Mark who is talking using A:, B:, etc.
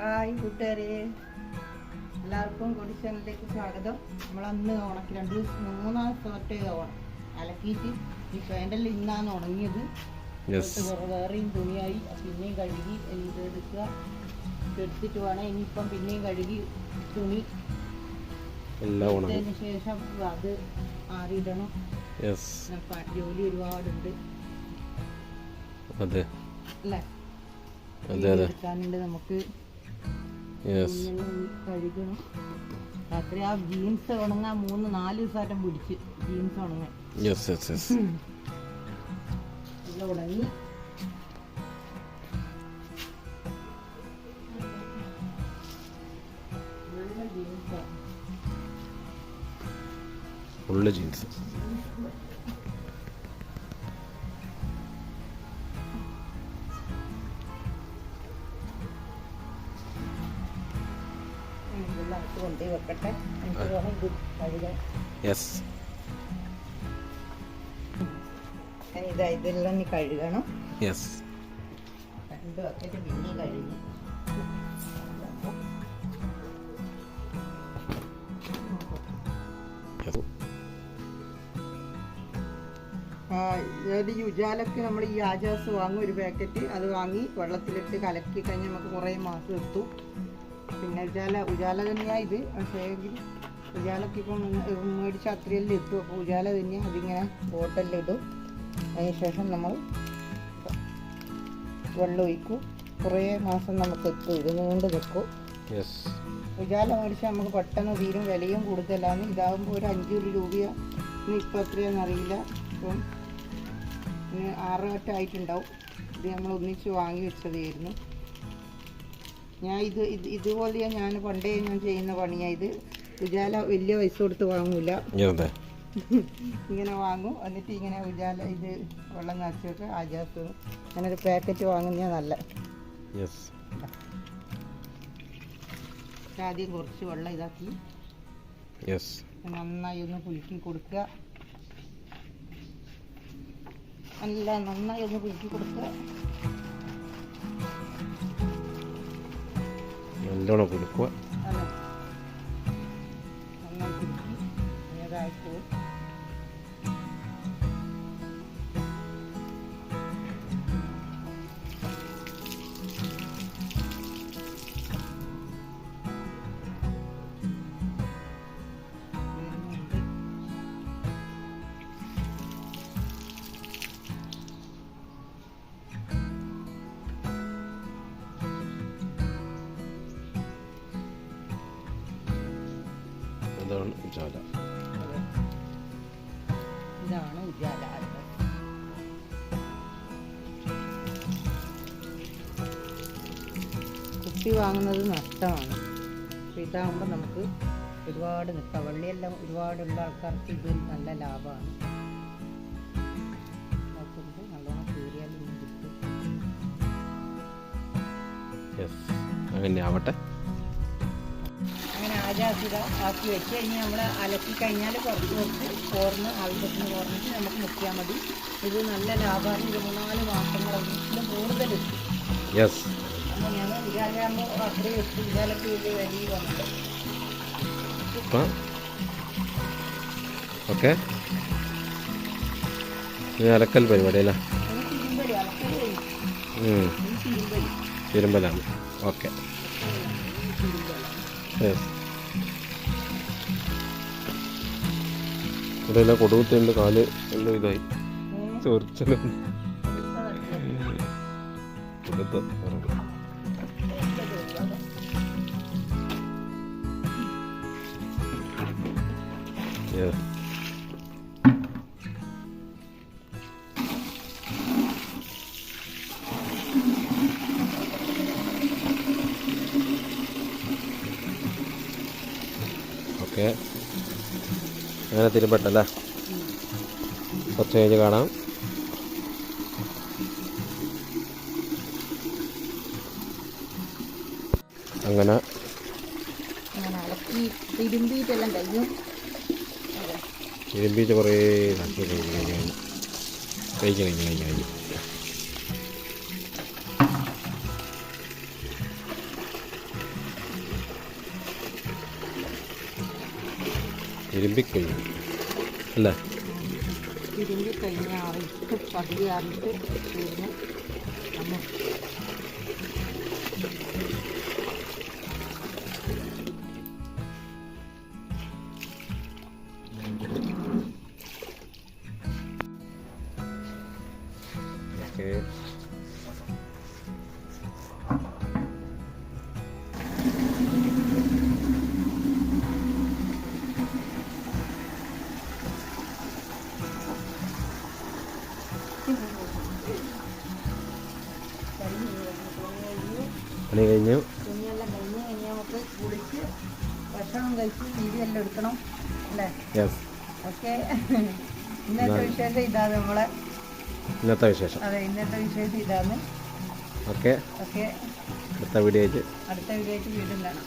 A: Hi കൂട്ടുകാരെ. എല്ലാവർക്കും കൊടി ചാനലിലേക്ക് സ്വാഗതം. നമ്മളന്ന് ഉണക്കി രണ്ട് ദിവസം മൂന്നാം ദിവസത്തെ ഓണം. അലക്കിയിട്ട് ഈ പാന്റെല്ലാം ഇന്നാണ് ഉണങ്ങിയത്. വേറെയും തുണിയായി. പിന്നെയും കഴുകി ഇത് എടുക്കുക. എടുത്തിട്ട് വേണം. ഇനിയിപ്പം പിന്നെയും കഴുകി തുണി എടുത്തതിന് ശേഷം അത് ആറിയിടണം ജോലി ഒരുപാടുണ്ട്.
B: അതെ.
A: അല്ലേ? എടുക്കാനുണ്ട് നമുക്ക്. കഴുകണം. രാത്രി ആ ജീൻസ് ഉണങ്ങാൻ മൂന്ന് നാല് ദിവസമായിട്ടും പിടിച്ച് ജീൻസ് ഉണങ്ങാൻ. ഉണങ്ങി.
B: ഫുള്ള് ജീൻസ്
A: വെക്കട്ടെ? എനിക്ക് വേണം ഇത് കഴുകാൻ
B: യെസ്
A: ഞാൻ ഇതാ ഇതെല്ലാം ഇനി കഴുകണം.
B: യെസ്
A: രണ്ട് ബക്കറ്റ് കഴുകി. ഉജാലക്ക് നമ്മൾ ഈ ആജാസ് വാങ്ങും ഒരു പാക്കറ്റ്. അത് വാങ്ങി വെള്ളത്തിലിട്ട് കലക്കി കഴിഞ്ഞാൽ നമുക്ക് കുറേ മാസം എത്തും പിന്നെ ഉജാല ഉജാല തന്നെയാണ് ഇത്. പക്ഷേ ഉജാലക്ക് ഇപ്പം മേടിച്ച അത്രയെല്ലാം എത്തും അപ്പോൾ ഉജാല തന്നെ അതിങ്ങനെ ബോട്ടലിലിടും അതിന് ശേഷം നമ്മൾ വെള്ളം ഒഴിക്കും. കുറേ മാസം നമുക്ക് എത്തും. ഇത് നീണ്ടു നിൽക്കും. ഉജാല മേടിച്ചാൽ നമുക്ക് പെട്ടെന്ന് തീരും. വിലയും കൂടുതലാണ്. ഇതാകുമ്പോൾ ഒരു അഞ്ചൂറ് രൂപയോ? ഇപ്പം എത്രയാണെന്ന് അറിയില്ല. ഇപ്പം ആറ് വട്ടം ആയിട്ടുണ്ടാവും. ഇത് നമ്മൾ ഒന്നിച്ച് വാങ്ങി വെച്ചതായിരുന്നു. ഞാൻ ഇത് ഇത് ഇതുപോലെയാണ് ഞാൻ പണ്ടേ ഞാൻ ചെയ്യുന്ന പണിയാണ് ഇത്. ഉജാല വലിയ പൈസ കൊടുത്ത് വാങ്ങൂല. ഇങ്ങനെ വാങ്ങും. എന്നിട്ട് ഇങ്ങനെ ഉജാല ഇത് വെള്ളം നിറച്ചൊക്കെ ആജാസ് അങ്ങനെ ഒരു പാക്കറ്റ് വാങ്ങുന്ന നല്ല. ആദ്യം കുറച്ച് വെള്ളം ഇതാക്കി. നന്നായി ഒന്ന് കുലുക്കി കൊടുക്കുക. നല്ല നന്നായി ഒന്ന് കുലുക്കി കൊടുക്കുക.
B: നല്ലോണം കുലുക്കുക
A: അതെ
B: ഉജാല?
A: ഇതാണ് ഉജാല കുപ്പി വാങ്ങുന്നത് നഷ്ടമാണ്. പക്ഷെ ഇതാകുമ്പോൾ നമുക്ക് ഒരുപാട് നിൽക്കാം വെള്ളിയെല്ലാം ഒരുപാടുള്ള ആൾക്കാർക്ക് ഇത് നല്ല ലാഭമാണ്.
B: അങ്ങനെ ആവട്ടെ.
A: ആജാസിത ആക്കി വെച്ച് കഴിഞ്ഞാൽ നമ്മൾ അലക്കി കഴിഞ്ഞാൽ കുറച്ച് കുറച്ച് കോർന്ന് ആവശ്യത്തിന് കോർന്നിട്ട് നമുക്ക് മുക്കിയാൽ മതി. ഇത് നല്ല ലാഭമാണ്. ഇരുപത്തിനാല് മൂന്നാൽ മാസങ്ങളെങ്കിലും കൂടുതൽ അത്രയും എത്തും വിചാരക്ക് വലിയ വലിയ വന്നത്
B: അപ്പം ഓക്കെ. അലക്കൽ പരിപാടി അല്ലേ? തിരുമ്പലാണ് ഓക്കെ. യെസ് ഇവിടെ എല്ലാം കൊടുകുത്തുണ്ട് കാൽ എല്ലാം ഇതായി. ചോർച്ചലും കൊടുത്ത് ഓക്കെ. അങ്ങനെ തിരുമ്പട്ടല്ലേ? കുറച്ച് കഴിഞ്ഞ് കാണാം. അങ്ങനെ.
A: തിരുമ്പിയിട്ടെല്ലാം കഴിഞ്ഞു.
B: തിരുമ്പിച്ച് കുറേ ഇതാക്കി കഴിഞ്ഞ് കഴിഞ്ഞ്. തിരുമ്പിക്കഴിഞ്ഞു അല്ലേ?
A: തിരുമ്പി കഴിഞ്ഞ് ആറിയിട്ട് പകുതി ആറിയിട്ട് തീർന്നു നമ്മൾ
B: പണി കഴിഞ്ഞു.
A: തുണിയെല്ലാം കഴിഞ്ഞ് കഴിഞ്ഞ് നമുക്ക് കുളിച്ച് ഭക്ഷണം കഴിച്ച് വീഡിയോ എല്ലാം എടുക്കണം അല്ലേ? ഓക്കെ. ഇന്നത്തെ വിശേഷം ഇതാണ് നമ്മളെ.
B: ഇന്നത്തെ വിശേഷം.
A: അതെ ഇന്നത്തെ വിശേഷം ഇതാണ്.
B: ഓക്കെ.
A: ഓക്കെ.
B: അടുത്ത വീഡിയോ
A: അടുത്ത വീഡിയോ വീണ്ടും കാണാം.